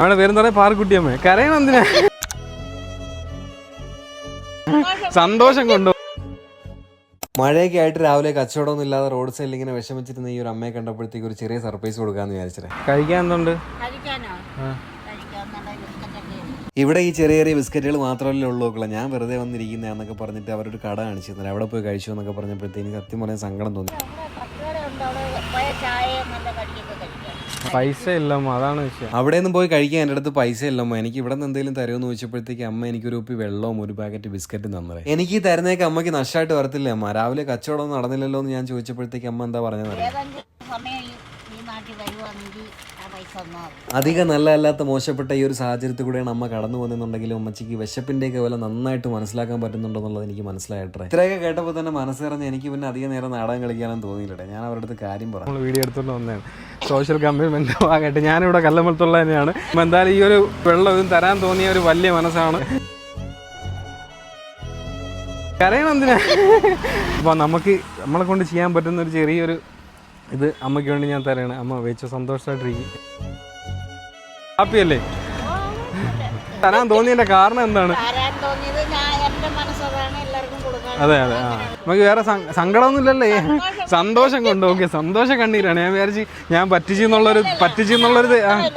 അവിടെ പേരെന്താ പറയാ പാറക്കുട്ടിയമ്മ കരയണം എന്തിനാ? സന്തോഷം കൊണ്ടു? മഴയൊക്കെ ആയിട്ട് രാവിലെ കച്ചവടമൊന്നും ഇല്ലാതെ റോഡ് സൈഡിൽ ഇങ്ങനെ വിഷമിച്ചിരുന്ന ഈ ഒരു അമ്മയെ കണ്ടപ്പോഴത്തേക്ക് ഒരു ചെറിയ സർപ്രൈസ് കൊടുക്കാന്ന് വിചാരിച്ചേ കഴിക്കാൻ എന്തുണ്ട്. ഇവിടെ ഈ ചെറിയ ചെറിയ ബിസ്ക്കറ്റുകൾ മാത്രമല്ലേ ഉള്ളൂ ഞാൻ വെറുതെ വന്നിരിക്കുന്ന എന്നൊക്കെ പറഞ്ഞിട്ട് അവരൊരു കട കാണിച്ചു തന്നെ അവിടെ പോയി കഴിച്ചു എന്നൊക്കെ പറഞ്ഞപ്പോഴത്തേക്ക് സത്യം പറയാൻ സങ്കടം തോന്നി. പൈസ ഇല്ലമ്മ അതാണ് വിഷയം. അവിടെ നിന്ന് പോയി കഴിക്കാൻ എന്റെ അടുത്ത് പൈസ ഇല്ലമ്മ എനിക്ക് ഇവിടെ നിന്ന് എന്തെങ്കിലും തരുമെന്ന് ചോദിച്ചപ്പോഴത്തേക്ക് അമ്മ എനിക്ക് ഒരു ഉപ്പി വെള്ളവും ഒരു പാക്കറ്റ് ബിസ്ക്കറ്റും തന്നത്. എനിക്ക് ഈ തരുന്നേക്ക് അമ്മയ്ക്ക് നഷ്ടമായിട്ട് വരത്തില്ല അമ്മ. രാവിലെ കച്ചവടം നടന്നില്ലല്ലോ എന്ന് ഞാൻ ചോദിച്ചപ്പോഴത്തേക്ക് അമ്മ എന്താ പറഞ്ഞത് സമയം ഈ- നല്ല അല്ലാത്ത അധികം മോശപ്പെട്ട ഈ ഒരു സാഹചര്യത്തിൽ കൂടെയാണ് അമ്മ കടന്നു പോകുന്നുണ്ടെങ്കിലും അമ്മച്ചിക്ക് വിശപ്പിന്റെയൊക്കെ വില നന്നായിട്ട് മനസ്സിലാക്കാൻ പറ്റുന്നുണ്ടെന്നുള്ളത് എനിക്ക് മനസ്സിലായിട്ടെ ഇത്രയൊക്കെ കേട്ടപ്പോൾ തന്നെ മനസ്സിറഞ്ഞ് എനിക്ക് പിന്നെ അധികം നേരം നാടകം കളിക്കാനും തോന്നിയില്ലേ ഞാൻ അവരുടെ അടുത്ത് കാര്യം പറഞ്ഞു. നമ്മൾ വീഡിയോ എടുത്തോണ്ട് വന്നതാണ്. സോഷ്യൽ കമ്മിറ്റ്മെന്റ് ആകട്ടെ ഞാനിവിടെ കല്ലമ്പലത്തുള്ള തന്നെയാണ് അപ്പൊ എന്തായാലും ഈ ഒരു വെള്ളം ഇതും തരാൻ തോന്നിയ ഒരു വലിയ മനസ്സാണ്. കരയണം എന്തിനാ? അപ്പോൾ നമുക്ക് നമ്മളെ കൊണ്ട് ചെയ്യാൻ പറ്റുന്ന ഒരു ചെറിയൊരു ഇത് അമ്മയ്ക്ക് വേണ്ടി ഞാൻ തരാണ്. അമ്മ വെച്ച് സന്തോഷമായിട്ടിരിക്കും ഹാപ്പിയല്ലേ? തരാൻ തോന്നിയതിന്റെ കാരണം എന്താണ്? അതെ അതെ ആ. നമുക്ക് വേറെ സങ്ക- സങ്കടമൊന്നുമില്ലല്ലേ? സന്തോഷം കൊണ്ട് ഓക്കെ സന്തോഷം കണ്ണീരാണ് ഞാൻ വിചാരിച്ച് ഞാൻ പറ്റിച്ചു എന്നുള്ളൊരു പറ്റിച്ചു എന്നുള്ളൊരു ആ. നമ്മൾ